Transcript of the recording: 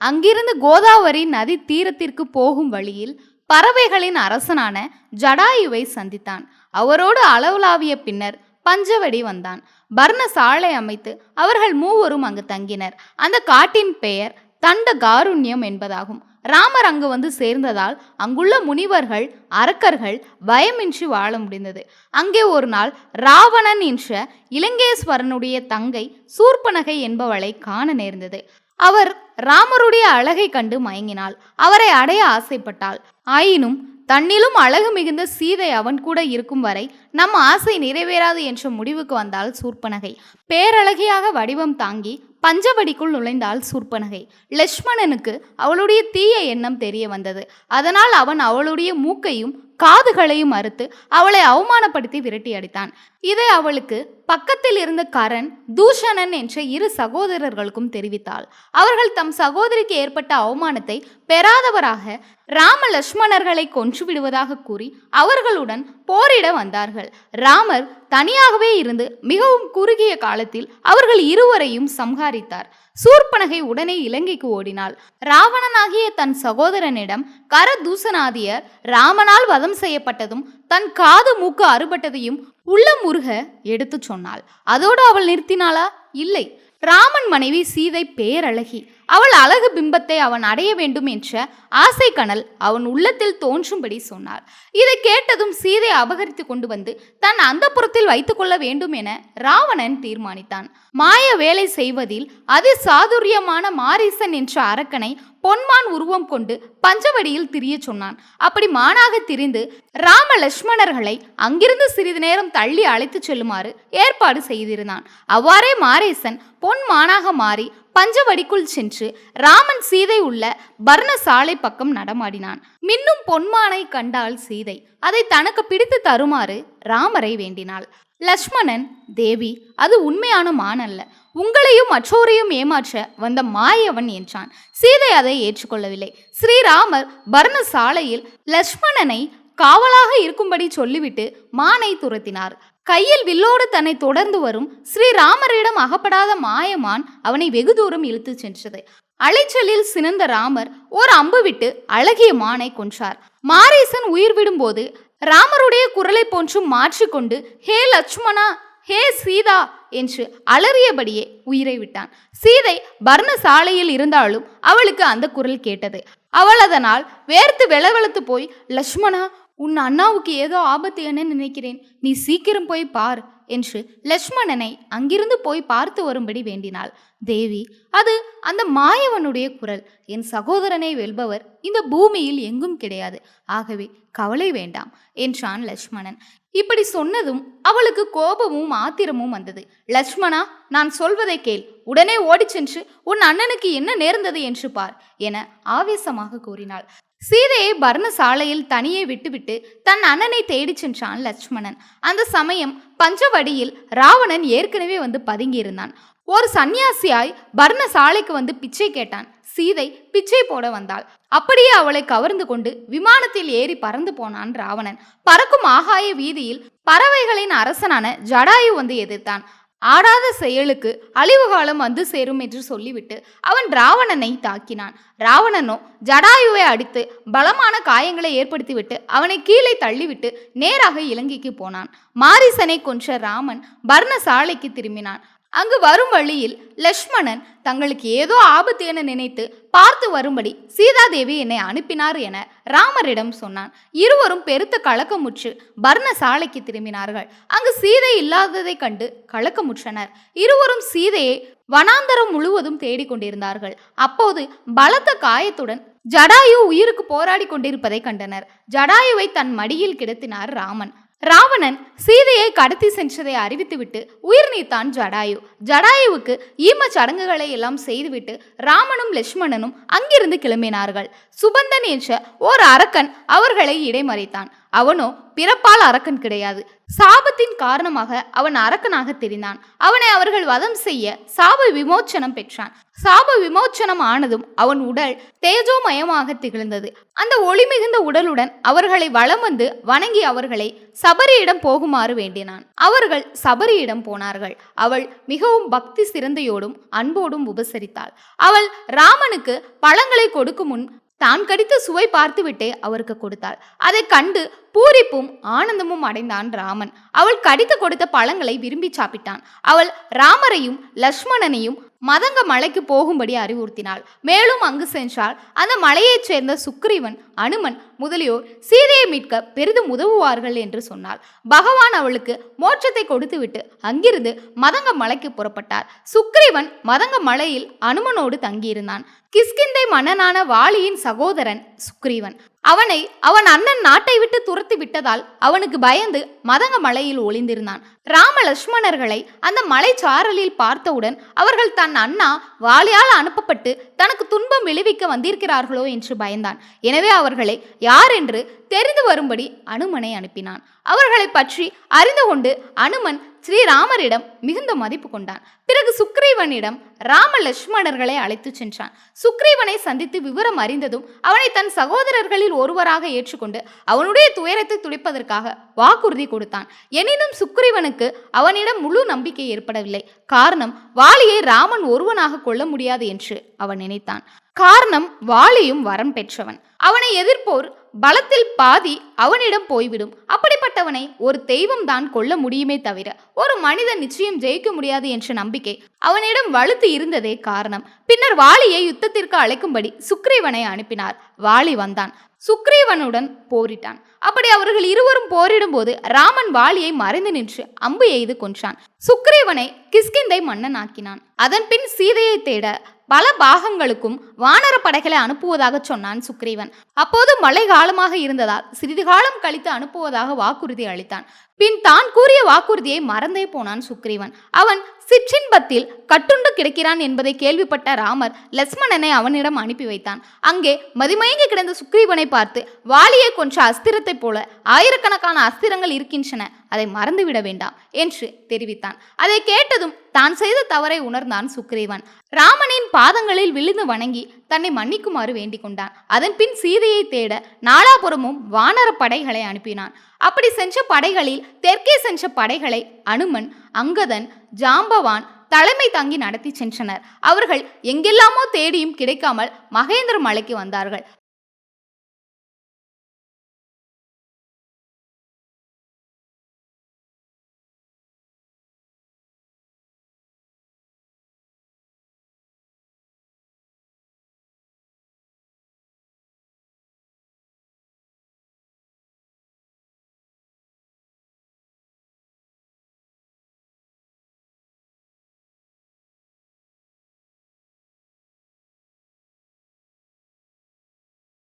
அங்கிருந்து கோதாவரி நதி தீரத்திற்கு போகும் வழியில் பறவைகளின் அரசனான ஜடாயுவை சந்தித்தான். அவரோடு அளவுலாவிய பின்னர் பஞ்சவடி வந்தான். பர்ண சாலை அமைத்து அவர்கள் மூவரும் அங்கு தங்கினர். அந்த காட்டின் பெயர் தண்ட காருண்யம் என்பதாகும். ராமர் அங்கு வந்து சேர்ந்ததால் அங்குள்ள முனிவர்கள் அரக்கர்கள் பயமின்றி வாழ முடிந்தது. அங்கே ஒரு நாள் ராவணன் என்ற இலங்கேஸ்வரனுடைய தங்கை சூர்பனகை என்பவளை காண நேர்ந்தது. அவர் ராமருடைய அழகை கண்டு மயங்கினாள். அவரை அடைய ஆசைப்பட்டாள். ஆயினும் தன்னிலும் அழகு மிகுந்த சீதை அவன் கூட இருக்கும் வரை நம் ஆசை நிறைவேறாது என்ற முடிவுக்கு வந்தாள் சூர்பனகை பேரழகியாக வடிவம் தாங்கி பஞ்சவடிக்குள் நுழைந்தாள் சூர்பனகை லக்ஷ்மணனுக்கு அவளுடைய தீய எண்ணம் தெரிய வந்தது. அதனால் அவன் அவளுடைய மூக்கையும் காதுகளையும் அறுத்து அவளை அவமானப்படுத்தி விரட்டி அடித்தான். இதை அவளுக்கு பக்கத்தில் இருந்த கரண் தூஷணன் என்ற இரு சகோதரர்களுக்கும் தெரிவித்தாள். அவர்கள் தம் சகோதரிக்கு ஏற்பட்ட அவமானத்தை பெறாதவராக ராம லட்சுமணர்களை கொன்று விடுவதாக கூறி அவர்களுடன் போரிட வந்தார்கள். ராமர் தனியாகவே இருந்து மிகவும் குறுகிய காலத்தில் அவர்கள் இருவரையும் சம்ஹாரித்தார். சூர்பனகை உடனே இலங்கைக்கு ஓடினாள். ராவணனாகிய தன் சகோதரனிடம் கரதூசனாதியர் ராமனால் வதம் செய்யப்பட்டதும் தன் காது மூக்கு அறுபட்டதையும் உள்ள முருக எடுத்துச் சொன்னாள். அதோடு அவள் நிறுத்தினாளா? இல்லை. ராமன் மனைவி சீதை பேரழகி. அவள் அழகு பிம்பத்தை அவன் அடைய வேண்டும் என்ற ஆசை கனல் அவன் உள்ளத்தில் தோன்றும்படி சொன்னார். இதை கேட்டதும் சீதை அபகரித்து கொண்டு வந்து தன் அந்தப்புறத்தில் வைத்துக்கொள்ள வேண்டும் என ராவணன் தீர்மானித்தான். மாய வேலை செய்வதில் அதி சாதுரியமான மாரீசன் என்ற அரக்கனை பொன்மான் உருவம் கொண்டு பஞ்சவடியில் திரிய சொன்னான். அப்படி மானாக திரிந்து ராம லட்சுமணர்களை அங்கிருந்து சிறிது நேரம் தள்ளி அழைத்துச் செல்லுமாறு ஏற்பாடு செய்திருந்தான். அவ்வாறே மாரேசன் பொன் மானாக மாறி பஞ்சவடிக்குள் சென்று ராமன் சீதை உள்ள பர்ணசாலை பக்கம் நடமாடினான். மின்னும் பொன்மானை கண்டாள் சீதை. அதை தனக்கு பிடித்து தருமாறு ராமரை வேண்டினாள். லக்ஷ்மணன் தேவி அது உண்மையான மான் அல்ல. உங்களையும் மற்றோரையும் ஏமாற்ற வந்த மாயவன் என்றான். சீதை அதை ஏற்றுக்கொள்ளவில்லை. ஸ்ரீராமர் பர்ண சாலையில் லக்ஷ்மணனை காவலாக இருக்கும்படி சொல்லிவிட்டு மானை துரத்தினார். கையில் வில்லோடு தன்னை தொடர்ந்து வரும் ஸ்ரீராமரிடம் அகப்படாத மாயமான் அவனை வெகு தூரம் இழுத்துச் சென்றது. அலைச்சலில் சினந்த ராமர் ஓர் அம்பு விட்டு அழகிய மானை கொன்றார். மாரீசன் உயிர் விடும்போது ராமருடைய குரலை போன்றும் மாற்றிக்கொண்டு ஹே லட்சுமணா ஹே சீதா என்று அலறியபடியே உயிரை விட்டான். சீதை பர்ண சாலையில் இருந்தாலும் அவளுக்கு அந்த குரல் கேட்டது. அவள் அதனால் வேர்த்து வெளவெளத்து போய் லட்சுமணா உன் அண்ணாவுக்கு ஏதோ ஆபத்து என நினைக்கிறேன்? நீ சீக்கிரம் போய் பார் என்று லக்ஷ்மணனை அங்கிருந்து போய் பார்த்து வரும்படி வேண்டினாள். தேவி அது அந்த மாயவனுடைய குரல். என் சகோதரனை வெல்பவர் இந்த பூமியில் எங்கும் கிடையாது. ஆகவே கவலை வேண்டாம் என்றான் லட்சுமணன் இப்படி சொன்னதும் அவளுக்கு கோபமும் ஆத்திரமும் வந்தது. லட்சுமணா நான் சொல்வதை கேள். உடனே ஓடிச் சென்று உன் அண்ணனுக்கு என்ன நேர்ந்தது என்று பார் என ஆவேசமாக கூறினாள். சீதையை பர்ண சாலையில் தனியே விட்டுவிட்டு தன் அண்ணனை தேடிச் சென்றான் லட்சுமணன். அந்த சமயம் பஞ்சவடியில் ராவணன் ஏற்கனவே வந்து பதுங்கியிருந்தான். ஒரு சன்னியாசியாய் பர்ண சாலைக்கு வந்து பிச்சை கேட்டான். சீதை பிச்சை போட வந்தாள். அப்படியே அவளை கவர்ந்து கொண்டு விமானத்தில் ஏறி பறந்து போனான் ராவணன். பறக்கும் ஆகாய வீதியில் பறவைகளின் அரசனான ஜடாயு வந்து எதிர்த்தான். ஆடாத செயலுக்கு அழிவு காலம் வந்து சேரும் என்று சொல்லிவிட்டு அவன் ராவணனை தாக்கினான். ராவணனோ ஜடாயுவை அடித்து பலமான காயங்களை ஏற்படுத்திவிட்டு அவனை கீழே தள்ளிவிட்டு நேராக இலங்கைக்கு போனான். மாரிசனை கொன்ற ராமன் பர்ணசாலைக்கு திரும்பினான். அங்கு வரும் வழியில் லக்ஷ்மணன் தங்களுக்கு ஏதோ ஆபத்து என நினைத்து பார்த்து வரும்படி சீதாதேவி என்னை அனுப்பினார் என ராமரிடம் சொன்னான். இருவரும் பெருத்த கலக்கமுற்று பர்ண சாலைக்கு திரும்பினார்கள். அங்கு சீதை இல்லாததைக் கண்டு கலக்கமுற்றனர். இருவரும் சீதையை வனாந்தரம் முழுவதும் தேடிக்கொண்டிருந்தார்கள் அப்போது பலத்த காயத்துடன் ஜடாயு உயிருக்கு போராடி கொண்டிருப்பதை கண்டனர். ஜடாயுவை தன் மடியில் கிடத்தினார் ராமன். ராவணன் சீதையை கடத்தி சென்றதை அறிவித்துவிட்டு உயிர் நீத்தான் ஜடாயு. ஜடாயுவுக்கு ஈம சடங்குகளை எல்லாம் செய்துவிட்டு ராமனும் லட்சுமணனும் அங்கிருந்து கிளம்பினார்கள். சுபந்தன் என்ற ஓர் அரக்கன் அவர்களை இடைமறைத்தான். அவனோ பிறப்பால் அரக்கன் கிடையாது. சாபத்தின் காரணமாக அவன் அரக்கனாக தெரிந்தான். அவனை அவர்கள் வதம் செய்ய சாப விமோச்சனம் பெற்றான். சாப விமோச்சனம் ஆனதும் அவன் உடல் தேஜோமயமாக திகழ்ந்தது. அந்த ஒளி மிகுந்த உடலுடன் அவர்களை வளம் வந்து வணங்கி அவர்களை சபரியிடம் போகுமாறு வேண்டினான். அவர்கள் சபரியிடம் போனார்கள். அவள் மிகவும் பக்தி சிறந்தையோடும் அன்போடும் உபசரித்தாள். அவள் ராமனுக்கு பழங்களை கொடுக்கும் முன் தான் கடித்த சுவை பார்த்துவிட்டே அவருக்கு கொடுத்தாள். அதை கண்டு பூரிப்பும் ஆனந்தமும் அடைந்தான் ராமன். அவள் கடித்து கொடுத்த பழங்களை விரும்பி சாப்பிட்டான். அவள் ராமரையும் லக்ஷ்மணனையும் மதங்க மலைக்கு போகும்படி அறிவுறுத்தினாள். மேலும் அங்கு சென்றால் அந்த மலையைச் சேர்ந்த சுக்ரீவன் அனுமன் முதலியோர் சீதையை மீட்க பெரிதும் உதவுவார்கள் என்று சொன்னாள். பகவான் அவளுக்கு மோட்சத்தை கொடுத்துவிட்டு அங்கிருந்து மதங்க மலைக்கு புறப்பட்டார். சுக்ரீவன் மதங்க மலையில் அனுமனோடு தங்கியிருந்தான். கிஷ்கிந்தை மன்னனான வாலியின் சகோதரன் சுக்ரீவன். அவனை அவன் அண்ணன் நாட்டை விட்டு துரத்தி விட்டதால் அவனுக்கு பயந்து மதங்க மலையில் ஒளிந்திருந்தான். ராம லட்சுமணர்களை அந்த மலைச்சாரலில் பார்த்தவுடன் அவர்கள் தன் அண்ணா வாலியால் அனுப்பப்பட்டு தனக்கு துன்பம் விளைவிக்க வந்திருக்கிறார்களோ என்று பயந்தான். எனவே அவர்களை யார் என்று தெரிந்து வரும்படி அனுமனை அனுப்பினான். அவர்களை பற்றி அறிந்து கொண்டு அனுமன் ஸ்ரீராமரிடம் மிகுந்த மதிப்பு கொண்டான். பிறகு சுக்ரீவனிடம் ராம லட்சுமணர்களை அழைத்துச் சென்றான். சுக்ரீவனை சந்தித்து விவரம் அறிந்ததும் அவனை தன் சகோதரர்களில் ஒருவராக ஏற்றுக்கொண்டு அவனுடைய துயரத்தை துடைப்பதற்காக வாக்குறுதி கொடுத்தான். எனினும் சுக்ரீவனுக்கு அவனிடம் முழு நம்பிக்கை ஏற்படவில்லை. காரணம் வாலியை ராமன் ஒருவனாக கொள்ள முடியாது என்று அவன் நினைத்தான். காரணம் வாலியும் வரம் பெற்றவன். அவனை எதிர்ப்போர் பலத்தில் பாதி அவனிடம் போய்விடும். அப்படிப்பட்டவனை ஒரு தெய்வம் தான் கொல்ல முடியுமே தவிர ஒரு மனிதன் நிச்சயம் ஜெயிக்க முடியாது என்ற நம்பிக்கை அவனிடம் வலுத்து இருந்ததே காரணம். பின்னர் வாலியை யுத்தத்திற்கு அழைக்கும்படி சுக்ரீவனை அனுப்பினார். வாலி வந்தான். சுக்ரீவனுடன் போரிட்டான். அப்படி அவர்கள் இருவரும் போரிடும் போது ராமன் வாலியை மறைந்து நின்று அம்பு எய்து கொன்றான். சுக்ரீவனை கிஷ்கிந்தை மன்னன் ஆக்கினான் அதன் பின் சீதையை தேட பல பாகங்களுக்கும் வானர படைகளை அனுப்புவதாக சொன்னான் சுக்ரீவன். அப்போது மழை காலமாக இருந்ததால் சிறிது காலம் கழித்து அனுப்புவதாக வாக்குறுதி அளித்தான். பின் தான் கூறிய வாக்குறுதியை மறந்தே போனான் சுக்ரீவன். அவன் சிற்றின்பத்தில் கட்டுண்டு கிடக்கிறான் என்பதை கேள்விப்பட்ட ராமர் லட்சுமணனை அவனிடம் அனுப்பி வைத்தான். அங்கே மதிமயங்கி கிடந்த சுக்ரீவனை பார்த்து வாலியை கொன்ற அஸ்திரத்தைப் போல ஆயிரக்கணக்கான அஸ்திரங்கள் இருக்கின்றன. அதை மறந்துவிட வேண்டாம் என்று தெரிவித்தான். அதை கேட்டதும் தான் செய்த தவறை உணர்ந்தான் சுக்ரீவன். ராமனின் பாதங்களில் விழுந்து வணங்கி தன்னை மன்னிக்குமாறு வேண்டிக் கொண்டான். அதன் பின் சீதையை தேட நாலாபுரமும் வானர படைகளை அனுப்பினான். அப்படி சென்ற படைகளில் தெற்கே சென்ற படைகளை அனுமன் அங்கதன் ஜாம்பவான் தலைமை தங்கி நடத்தி சென்றனர். அவர்கள் எங்கெல்லாமோ தேடியும் கிடைக்காமல் மகேந்திர மலைக்கு வந்தார்கள்.